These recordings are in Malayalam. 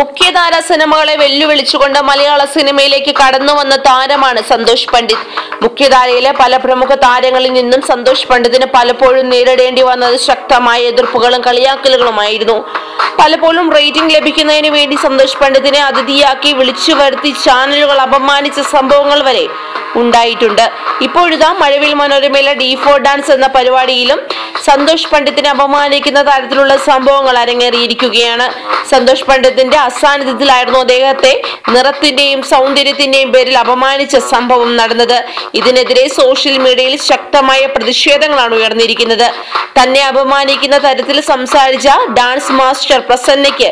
മുഖ്യധാര സിനിമകളെ വെല്ലുവിളിച്ചുകൊണ്ട് മലയാള സിനിമയിലേക്ക് കടന്നു വന്ന താരമാണ് സന്തോഷ് പണ്ഡിറ്റ്. മുഖ്യധാരയിലെ പല പ്രമുഖ താരങ്ങളിൽ നിന്നും സന്തോഷ് പണ്ഡിറ്റിന് പലപ്പോഴും നേരിടേണ്ടി വന്നത് ശക്തമായ എതിർപ്പുകളും കളിയാക്കലുകളുമായിരുന്നു. പലപ്പോഴും റേറ്റിംഗ് ലഭിക്കുന്നതിന് വേണ്ടി സന്തോഷ് പണ്ഡിറ്റിനെ അതിഥിയാക്കി വിളിച്ചു വരുത്തി ചാനലുകൾ അപമാനിച്ച സംഭവങ്ങൾ വരെ ഉണ്ടായിട്ടുണ്ട്. ഇപ്പോഴിതാ മഴവിൽ മനോരമയിലെ ഡി ഫോർ ഡാൻസ് എന്ന പരിപാടിയിലും സന്തോഷ് പണ്ഡിത്തിനെ അപമാനിക്കുന്ന തരത്തിലുള്ള സംഭവങ്ങൾ അരങ്ങേറിയിരിക്കുകയാണ്. സന്തോഷ് പണ്ഡിത്തിന്റെ അസാന്നിധ്യത്തിലായിരുന്നു അദ്ദേഹത്തെ നിറത്തിന്റെയും സൗന്ദര്യത്തിന്റെയും പേരിൽ അപമാനിച്ച സംഭവം നടന്നത്. ഇതിനെതിരെ സോഷ്യൽ മീഡിയയിൽ ശക്തമായ പ്രതിഷേധങ്ങളാണ് ഉയർന്നിരിക്കുന്നത്. തന്നെ അപമാനിക്കുന്ന തരത്തിൽ സംസാരിച്ച ഡാൻസ് മാസ്റ്റർ പ്രസന്നയ്ക്ക്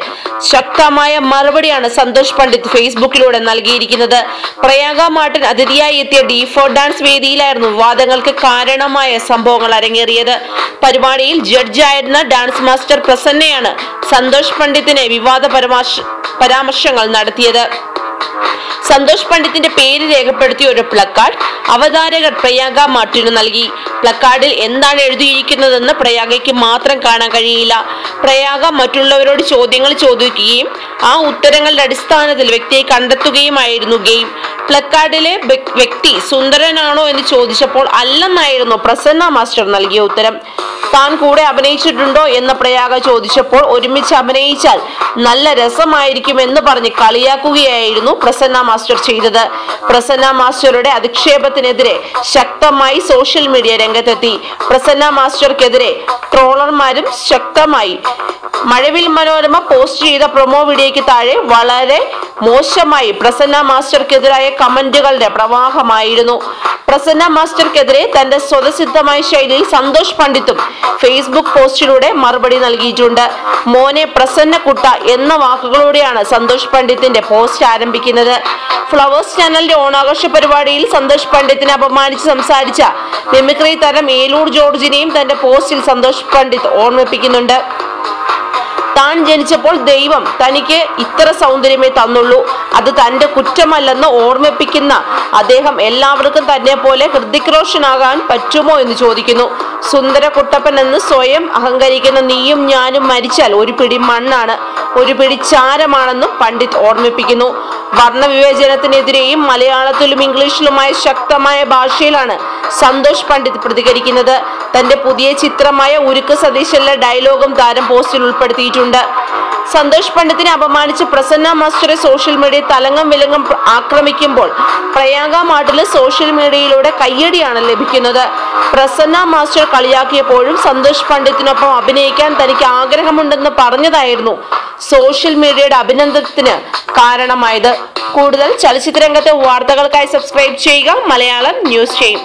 ശക്തമായ മറുപടിയാണ് സന്തോഷ് പണ്ഡിറ്റ് ഫേസ്ബുക്കിലൂടെ നൽകിയിരിക്കുന്നത്. പ്രയാഗ മാട്ടൻ അതിഥിയായി എത്തിയ ഡി ഫോർ ഡാൻസ് വേദിയിലായിരുന്നു വിവാദങ്ങൾക്ക് കാരണമായ സംഭവങ്ങൾ അരങ്ങേറിയത്. പരിപാടിയിൽ ജഡ്ജായിരുന്ന ഡാൻസ് മാസ്റ്റർ പ്രസന്നയാണ് സന്തോഷ് പണ്ഡിത്തിനെ വിവാദ പരാമർശ പരാമർശങ്ങൾ നടത്തിയത്. സന്തോഷ് പണ്ഡിത്തിന്റെ പേര് രേഖപ്പെടുത്തിയ ഒരു പ്ലക്കാർഡ് അവതാരകർ പ്രയാഗ മാർട്ടിനു നൽകി. പ്ലക്കാർഡിൽ എന്താണ് എഴുതിയിരിക്കുന്നതെന്ന് പ്രയാഗയ്ക്ക് മാത്രം കാണാൻ കഴിയില്ല. പ്രയാഗ മറ്റുള്ളവരോട് ചോദ്യങ്ങൾ ചോദിക്കുകയും ആ ഉത്തരങ്ങളുടെ അടിസ്ഥാനത്തിൽ വ്യക്തിയെ കണ്ടെത്തുകയുമായിരുന്നു ഗെയിം. പ്ലക്കാർഡിലെ വ്യ- വ്യക്തി സുന്ദരനാണോ എന്ന് ചോദിച്ചപ്പോൾ അല്ലെന്നായിരുന്നു. പ്രസന്ന മാസ്റ്റർ നൽകിയ ഉത്തരം. താൻ കൂടെ അഭിനയിച്ചിട്ടുണ്ടോ എന്ന് പ്രയാഗ ചോദിച്ചപ്പോൾ ഒരുമിച്ച് അഭിനയിച്ചാൽ നല്ല രസമായിരിക്കും എന്ന് പറഞ്ഞ് കളിയാക്കുകയായിരുന്നു പ്രസന്ന മാസ്റ്റർ ചെയ്തത്. പ്രസന്ന മാസ്റ്ററുടെ അധിക്ഷേപത്തിനെതിരെ ശക്തമായി സോഷ്യൽ മീഡിയ രംഗത്തെത്തി. പ്രസന്ന മാസ്റ്റർക്കെതിരെ ട്രോളർമാരും ശക്തമായി മഴവിൽ മനോരമ പോസ്റ്റ് ചെയ്ത പ്രൊമോ വീഡിയോയ്ക്ക് താഴെ വളരെ മോശമായി പ്രസന്ന മാസ്റ്റർക്കെതിരായ കമന്റുകളുടെ പ്രവാഹമായിരുന്നു. പ്രസന്ന മാസ്റ്റർക്കെതിരെ തന്റെ സ്വതസിദ്ധമായ ശൈലിയിൽ സന്തോഷ് പണ്ഡിത്തും ഫേസ്ബുക്ക് പോസ്റ്റിലൂടെ മറുപടി നൽകിയിട്ടുണ്ട്. മോനെ പ്രസന്ന കുട്ട എന്ന വാക്കുകളോടെയാണ് സന്തോഷ് പണ്ഡിത്തിന്റെ പോസ്റ്റ് ആരംഭിക്കുന്നത്. ഫ്ലവേഴ്സ് ചാനലിന്റെ ഓണാഘോഷ പരിപാടിയിൽ സന്തോഷ് പണ്ഡിത്തിനെ അപമാനിച്ച് സംസാരിച്ച മിമിക്രി താരം ഏലൂർ ജോർജിനെയും തന്റെ പോസ്റ്റിൽ സന്തോഷ് പണ്ഡിത് ഓർമ്മിപ്പിക്കുന്നുണ്ട്. താൻ ജനിച്ചപ്പോൾ ദൈവം തനിക്ക് ഇത്ര സൗന്ദര്യമേ തന്നുള്ളൂ. അത് തന്റെ കുറ്റമല്ലെന്ന് ഓർമ്മിപ്പിക്കുന്ന അദ്ദേഹം എല്ലാവർക്കും തന്നെ പോലെ ഹൃദിക്രോഷനാകാൻ പറ്റുമോ എന്ന് ചോദിക്കുന്നു. സുന്ദര കുട്ടപ്പൻ എന്ന് സ്വയം അഹങ്കരിക്കുന്ന നീയും ഞാനും മരിച്ചാൽ ഒരു പിടി മണ്ണാണ് ഒരു പിടി ചാരമാണെന്നും പണ്ഡിറ്റ് ഓർമ്മിപ്പിക്കുന്നു. വർണവിവേചനത്തിനെതിരെയും മലയാളത്തിലും ഇംഗ്ലീഷിലുമായ ശക്തമായ ഭാഷയിലാണ് സന്തോഷ് പണ്ഡിറ്റ് പ്രതികരിക്കുന്നത്. തന്റെ പുതിയ ചിത്രമായ ഉരുക്ക് സതീശന്റെ ഡയലോഗും താരം പോസ്റ്റിൽ ഉൾപ്പെടുത്തിയിട്ടുണ്ട്. സന്തോഷ് പണ്ഡിത്തിനെ അപമാനിച്ച് പ്രസന്ന മാസ്റ്ററെ സോഷ്യൽ മീഡിയ തലങ്ങം വിലങ്ങം ആക്രമിക്കുമ്പോൾ പ്രയാഗ മാട്ടിൽ സോഷ്യൽ മീഡിയയിലൂടെ കയ്യടിയാണ് ലഭിക്കുന്നത്. പ്രസന്ന മാസ്റ്റർ കളിയാക്കിയപ്പോഴും സന്തോഷ് പണ്ഡിറ്റിനൊപ്പം അഭിനയിക്കാൻ തനിക്ക് ആഗ്രഹമുണ്ടെന്ന് പറഞ്ഞതായിരുന്നു സോഷ്യൽ മീഡിയയുടെ അഭിനന്ദനത്തിന് കാരണമായത്. കൂടുതൽ ചലച്ചിത്ര രംഗത്തെ വാർത്തകൾക്കായി സബ്സ്ക്രൈബ് ചെയ്യുക. മലയാളം ന്യൂസ് ചെയ്യും